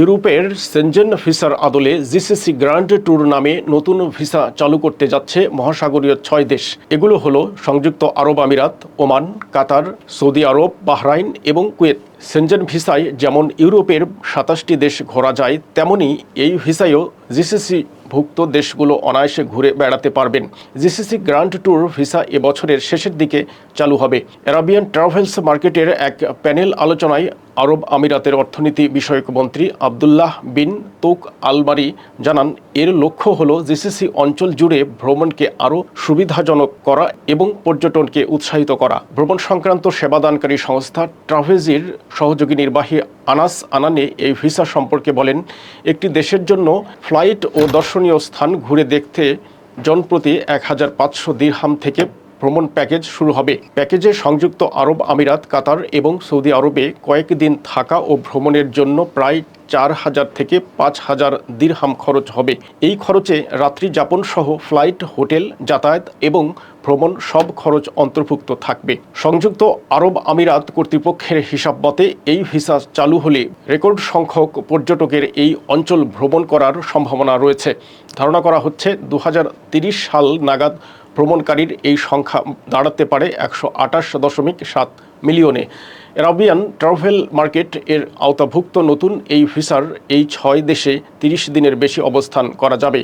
ইউরোপের সেনজেন ভিসার আদলে জিসিসি গ্র্যান্ড ট্যুর নামে নতুন ভিসা চালু করতে যাচ্ছে মহাসাগরীয় ছয় দেশ। এগুলো হলো সংযুক্ত আরব আমিরাত, Oman, Qatar, Saudi Arab, Bahrain এবং কুয়েত। সেনজেন ভিসায় যেমন ইউরোপের সাতাশটি দেশ ঘোরা যায়, তেমনি এই ভিসায়ও জিসিসি ভুক্ত দেশগুলো অনায়াসে ঘুরে বেড়াতে পারবেন। জিসিসি গ্র্যান্ড ট্যুর ভিসা এবছরের শেষের দিকে চালু হবে। অ্যারাবিয়ান ট্রাভেলস মার্কেটের এক প্যানেল আলোচনায় আরব আমিরাতের অর্থনীতি বিষয়ক মন্ত্রী আবদুল্লাহ বিন তোক আলমারি জানান, এর লক্ষ্য হল জিসিসি অঞ্চল জুড়ে ভ্রমণকে আরও সুবিধাজনক করা এবং পর্যটনকে উৎসাহিত করা। ভ্রমণ সংক্রান্ত সেবাদানকারী সংস্থা ট্রাভেজির সহযোগী নির্বাহী আনাস আনানে এই ভিসা সম্পর্কে বলেন, একটি দেশের জন্য ফ্লাইট ও দর্শনীয় স্থান ঘুরে দেখতে জনপ্রতি এক হাজার পাঁচশো দিরহাম থেকে ভ্রমণ প্যাকেজ শুরু হবে। প্যাকেজে সংযুক্ত আরব আমিরাত, কাতার এবং সৌদি আরবে কয়েকদিন থাকা ও ভ্রমণের জন্য প্রায় চার হাজার থেকে পাঁচ হাজার দিরহাম খরচ হবে। এই খরচে রাত্রি যাপন সহ ফ্লাইট, হোটেল, যাতায়াত এবং ভ্রমণ সব খরচ অন্তর্ভুক্ত থাকবে। সংযুক্ত আরব আমিরাত কর্তৃপক্ষের হিসাব মতে এই ভিসা চালু হলে রেকর্ড সংখ্যক পর্যটকের এই অঞ্চল ভ্রমণ করার সম্ভাবনা রয়েছে। ধারণা করা হচ্ছে দু সাল নাগাদ ভ্রমণকারীর এই সংখ্যা দাঁড়াতে পারে একশো আঠাশ দশমিক সাত মিলিয়নে। অ্যারাবিয়ান ট্রাভেল মার্কেট এর আওতাভুক্ত নতুন এই ভিসার এই ছয় দেশে তিরিশ দিনের বেশি অবস্থান করা যাবে।